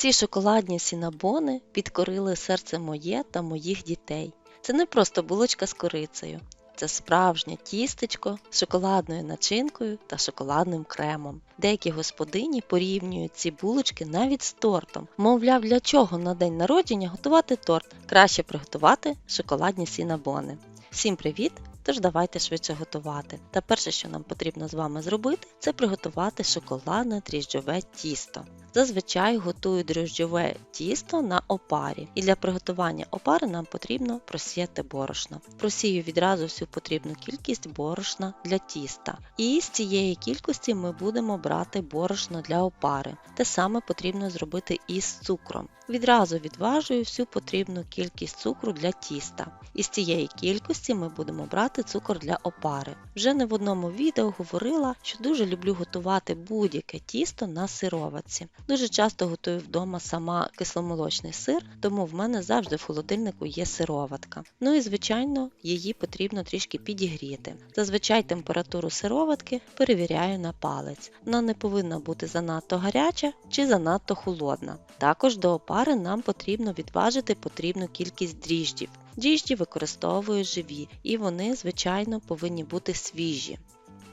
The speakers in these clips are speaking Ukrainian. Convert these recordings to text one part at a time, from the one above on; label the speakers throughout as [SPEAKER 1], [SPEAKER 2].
[SPEAKER 1] Ці шоколадні сінабони підкорили серце моє та моїх дітей. Це не просто булочка з корицею, це справжнє тістечко з шоколадною начинкою та шоколадним кремом. Деякі господині порівнюють ці булочки навіть з тортом. Мовляв, для чого на день народження готувати торт? Краще приготувати шоколадні сінабони. Всім привіт! Тож давайте швидше готувати. Та перше, що нам потрібно з вами зробити, це приготувати шоколадне дріжджове тісто. Зазвичай готую дрожджове тісто на опарі, і для приготування опари нам потрібно просіяти борошно. Просію відразу всю потрібну кількість борошна для тіста. І з цієї кількості ми будемо брати борошно для опари. Те саме потрібно зробити і з цукром. Відразу відважую всю потрібну кількість цукру для тіста. І з цієї кількості ми будемо брати цукор для опари. Вже не в одному відео говорила, що дуже люблю готувати будь-яке тісто на сироватці. Дуже часто готую вдома сама кисломолочний сир, тому в мене завжди в холодильнику є сироватка. Ну і звичайно, її потрібно трішки підігріти. Зазвичай температуру сироватки перевіряю на палець. Вона не повинна бути занадто гаряча чи занадто холодна. Також до опари нам потрібно відважити потрібну кількість дріждів. Дріжджі використовую живі, і вони, звичайно, повинні бути свіжі.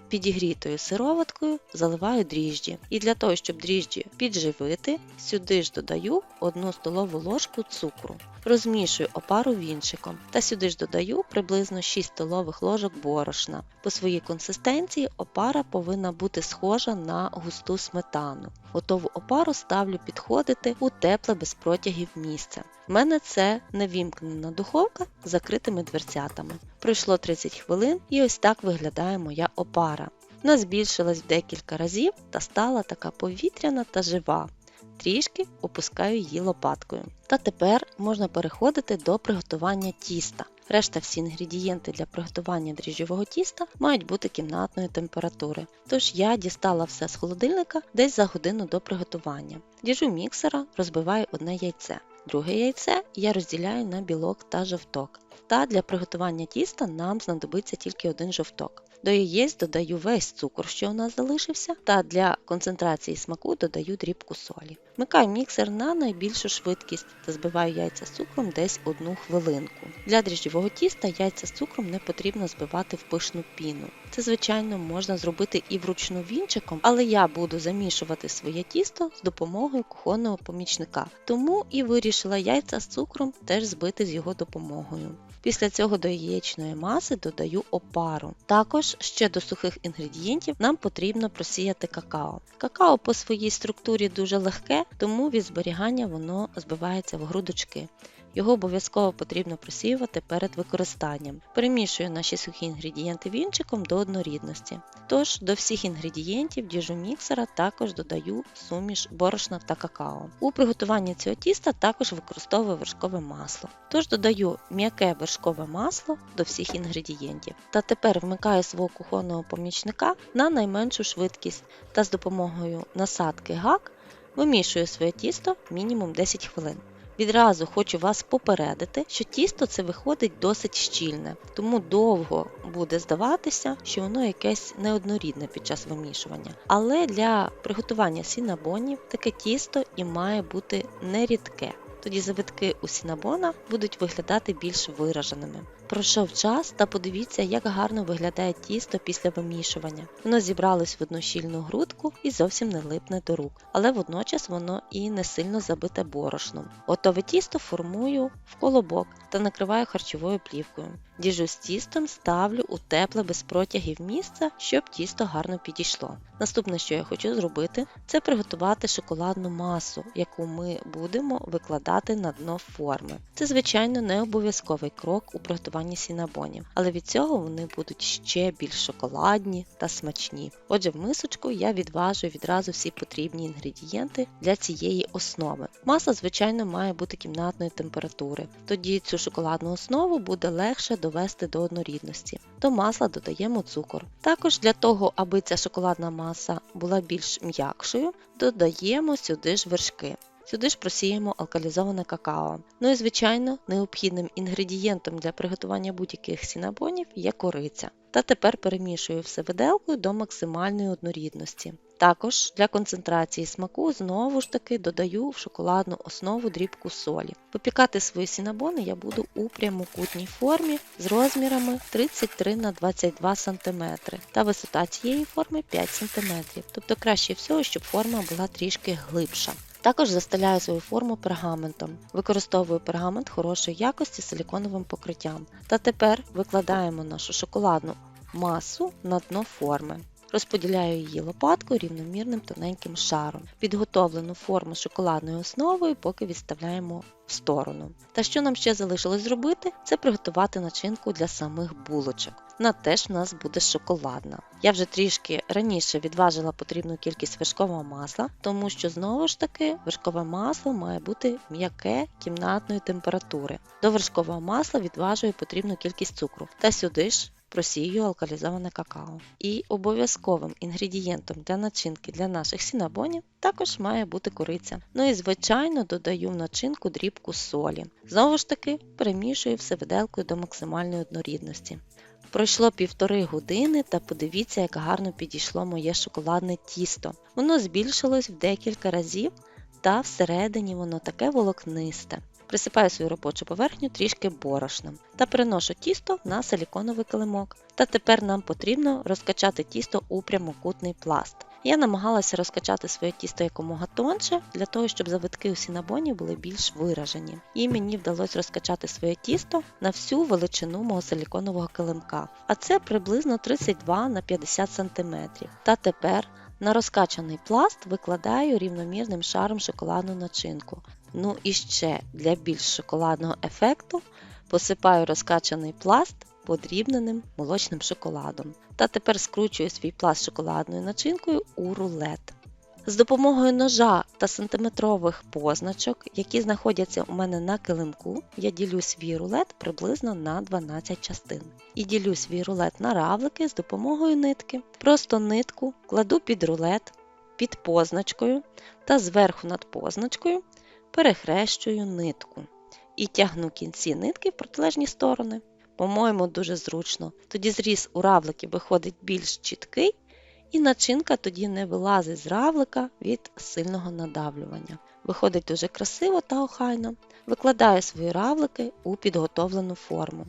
[SPEAKER 1] Підігрітою сироваткою заливаю дріжджі. І для того, щоб дріжджі підживити, сюди ж додаю 1 столову ложку цукру. Розмішую опару вінчиком та сюди ж додаю приблизно 6 столових ложок борошна. По своїй консистенції опара повинна бути схожа на густу сметану. Готову опару ставлю підходити у тепле без протягів місце. В мене це невімкнена духовка з закритими дверцятами. Пройшло 30 хвилин і ось так виглядає моя опара. Вона збільшилась в декілька разів та стала така повітряна та жива. Трішки опускаю її лопаткою. Та тепер можна переходити до приготування тіста. Решта всі інгредієнти для приготування дріжджового тіста мають бути кімнатної температури. Тож я дістала все з холодильника десь за годину до приготування. Діжу міксера, розбиваю одне яйце. Друге яйце я розділяю на білок та жовток. Та для приготування тіста нам знадобиться тільки один жовток. До яєць додаю весь цукор, що у нас залишився, та для концентрації смаку додаю дрібку солі. Вмикаю міксер на найбільшу швидкість та збиваю яйця з цукром десь одну хвилинку. Для дріжджового тіста яйця з цукром не потрібно збивати в пишну піну. Це, звичайно, можна зробити і вручну вінчиком, але я буду замішувати своє тісто з допомогою кухонного помічника, тому і вирішила яйця з цукром теж збити з його допомогою. Після цього до яєчної маси додаю опару. Також ще до сухих інгредієнтів нам потрібно просіяти какао. Какао по своїй структурі дуже легке, тому від зберігання воно збивається в грудочки. Його обов'язково потрібно просіювати перед використанням. Перемішую наші сухі інгредієнти вінчиком до однорідності. Тож до всіх інгредієнтів діжу міксера також додаю суміш борошна та какао. У приготуванні цього тіста також використовую вершкове масло. Тож додаю м'яке вершкове масло до всіх інгредієнтів. Та тепер вмикаю свого кухонного помічника на найменшу швидкість та з допомогою насадки гак вимішую своє тісто мінімум 10 хвилин. Відразу хочу вас попередити, що тісто це виходить досить щільне, тому довго буде здаватися, що воно якесь неоднорідне під час вимішування. Але для приготування сінабонів таке тісто і має бути нерідке. Тоді завитки у сінабона будуть виглядати більш вираженими. Пройшов час та подивіться, як гарно виглядає тісто після вимішування. Воно зібралось в одну щільну грудку і зовсім не липне до рук, але водночас воно і не сильно забите борошном. Готове тісто формую в колобок та накриваю харчовою плівкою. Діжу з тістом ставлю у тепле без протягів місце, щоб тісто гарно підійшло. Наступне, що я хочу зробити, це приготувати шоколадну масу, яку ми будемо викладати на дно форми. Це, звичайно, не обов'язковий крок у приготуванні сінабонів, але від цього вони будуть ще більш шоколадні та смачні. Отже, в мисочку я відважу відразу всі потрібні інгредієнти для цієї основи. Маса, звичайно, має бути кімнатної температури. Тоді цю шоколадну основу буде легше довести до однорідності. До масла додаємо цукор. Також для того, аби ця шоколадна маса була більш м'якшою, додаємо сюди ж вершки. Сюди ж просіємо алкалізоване какао. Ну і, звичайно, необхідним інгредієнтом для приготування будь-яких сінабонів є кориця. Та тепер перемішую все виделкою до максимальної однорідності. Також для концентрації смаку знову ж таки додаю в шоколадну основу дрібку солі. Випікати свої сінабони я буду у прямокутній формі з розмірами 33 на 22 см та висота цієї форми 5 см. Тобто краще всього, щоб форма була трішки глибша. Також застеляю свою форму пергаментом. Використовую пергамент хорошої якості з силіконовим покриттям. Та тепер викладаємо нашу шоколадну масу на дно форми. Розподіляю її лопаткою рівномірним тоненьким шаром. Підготовлену форму шоколадною основою поки відставляємо в сторону. Та що нам ще залишилось зробити, це приготувати начинку для самих булочок. Вона теж в нас буде шоколадна. Я вже трішки раніше відважила потрібну кількість вершкового масла, тому що знову ж таки вершкове масло має бути м'яке кімнатної температури. До вершкового масла відважую потрібну кількість цукру. Та сюди ж просію алкалізоване какао. І обов'язковим інгредієнтом для начинки для наших сінабонів також має бути куриця. Ну і звичайно додаю в начинку дрібку солі. Знову ж таки перемішую все виделкою до максимальної однорідності. Пройшло півтори години та подивіться, як гарно підійшло моє шоколадне тісто. Воно збільшилось в декілька разів, та всередині воно таке волокнисте. Присипаю свою робочу поверхню трішки борошном та переношу тісто на силіконовий килимок. Та тепер нам потрібно розкачати тісто у прямокутний пласт. Я намагалася розкачати своє тісто якомога тонше, для того, щоб завитки у сінабоні були більш виражені. І мені вдалося розкачати своє тісто на всю величину мого силіконового килимка, а це приблизно 32 на 50 см. Та тепер на розкачаний пласт викладаю рівномірним шаром шоколадну начинку. Ну і ще для більш шоколадного ефекту посипаю розкачаний пласт подрібненим молочним шоколадом. Та тепер скручую свій пласт шоколадною начинкою у рулет. З допомогою ножа та сантиметрових позначок, які знаходяться у мене на килимку, я ділю свій рулет приблизно на 12 частин. І ділю свій рулет на равлики з допомогою нитки. Просто нитку кладу під рулет під позначкою та зверху над позначкою перехрещую нитку і тягну кінці нитки в протилежні сторони. По-моєму, дуже зручно. Тоді зріз у равлики виходить більш чіткий, і начинка тоді не вилазить з равлика від сильного надавлювання. Виходить дуже красиво та охайно. Викладаю свої равлики у підготовлену форму.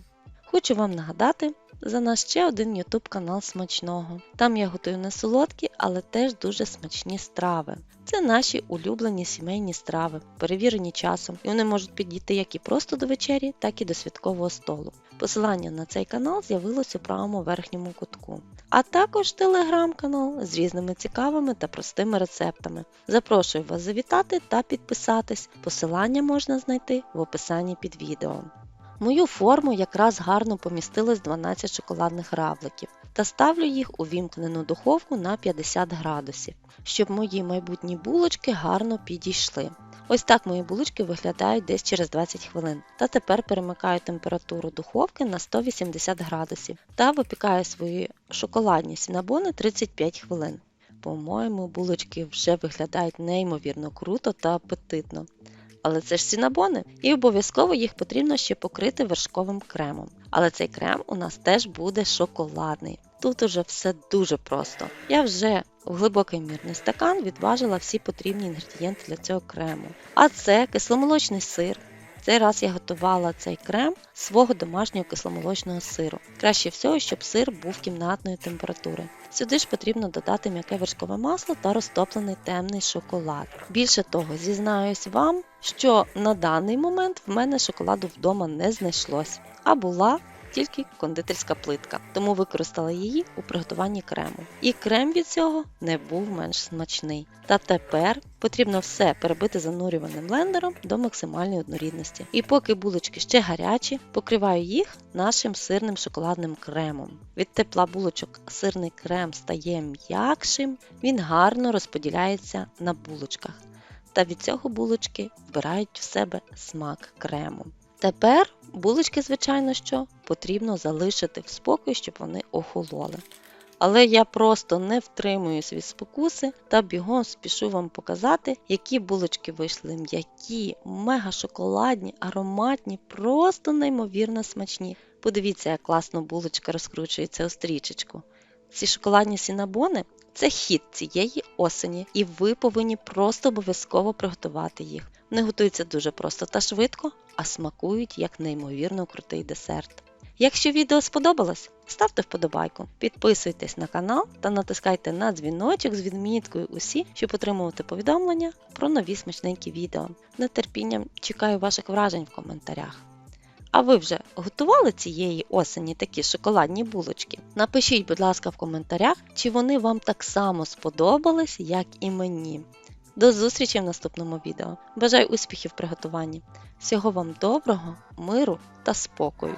[SPEAKER 1] Хочу вам нагадати за наш ще один YouTube канал смачного. Там я готую не солодкі, але теж дуже смачні страви. Це наші улюблені сімейні страви, перевірені часом, і вони можуть підійти як і просто до вечері, так і до святкового столу. Посилання на цей канал з'явилося у правому верхньому кутку. А також телеграм-канал з різними цікавими та простими рецептами. Запрошую вас завітати та підписатись. Посилання можна знайти в описанні під відео. Мою форму якраз гарно помістилось 12 шоколадних равликів та ставлю їх у вімкнену духовку на 50 градусів, щоб мої майбутні булочки гарно підійшли. Ось так мої булочки виглядають десь через 20 хвилин. Та тепер перемикаю температуру духовки на 180 градусів та випікаю свої шоколадні сінабони 35 хвилин. По-моєму, булочки вже виглядають неймовірно круто та апетитно. Але це ж сінабони, і обов'язково їх потрібно ще покрити вершковим кремом. Але цей крем у нас теж буде шоколадний. Тут уже все дуже просто. Я вже в глибокий мірний стакан відважила всі потрібні інгредієнти для цього крему. А це кисломолочний сир. Цей раз я готувала цей крем свого домашнього кисломолочного сиру. Краще всього, щоб сир був кімнатної температури. Сюди ж потрібно додати м'яке вершкове масло та розтоплений темний шоколад. Більше того, зізнаюсь вам, що на даний момент в мене шоколаду вдома не знайшлось, а була тільки кондитерська плитка, тому використала її у приготуванні крему. І крем від цього не був менш смачний. Та тепер потрібно все перебити занурюваним блендером до максимальної однорідності. І поки булочки ще гарячі, покриваю їх нашим сирним шоколадним кремом. Від тепла булочок сирний крем стає м'якшим, він гарно розподіляється на булочках. Та від цього булочки вбирають в себе смак крему. Тепер булочки, звичайно, що потрібно залишити в спокій, щоб вони охололи. Але я просто не втримуюсь від спокуси та бігом спішу вам показати, які булочки вийшли м'які, мега шоколадні, ароматні, просто неймовірно смачні. Подивіться, як класно булочка розкручується у стрічечку. Ці шоколадні сінабони Це хід цієї осені, і ви повинні просто обов'язково приготувати їх. Вони готуються дуже просто та швидко, а смакують як неймовірно крутий десерт. Якщо відео сподобалось, ставте вподобайку, підписуйтесь на канал та натискайте на дзвіночок з відміткою усі, щоб отримувати повідомлення про нові смачненькі відео. Нетерпінням чекаю ваших вражень в коментарях. А ви вже готували цієї осені такі шоколадні булочки? Напишіть, будь ласка, в коментарях, чи вони вам так само сподобались, як і мені. До зустрічі в наступному відео. Бажаю успіхів в приготуванні. Всього вам доброго, миру та спокою!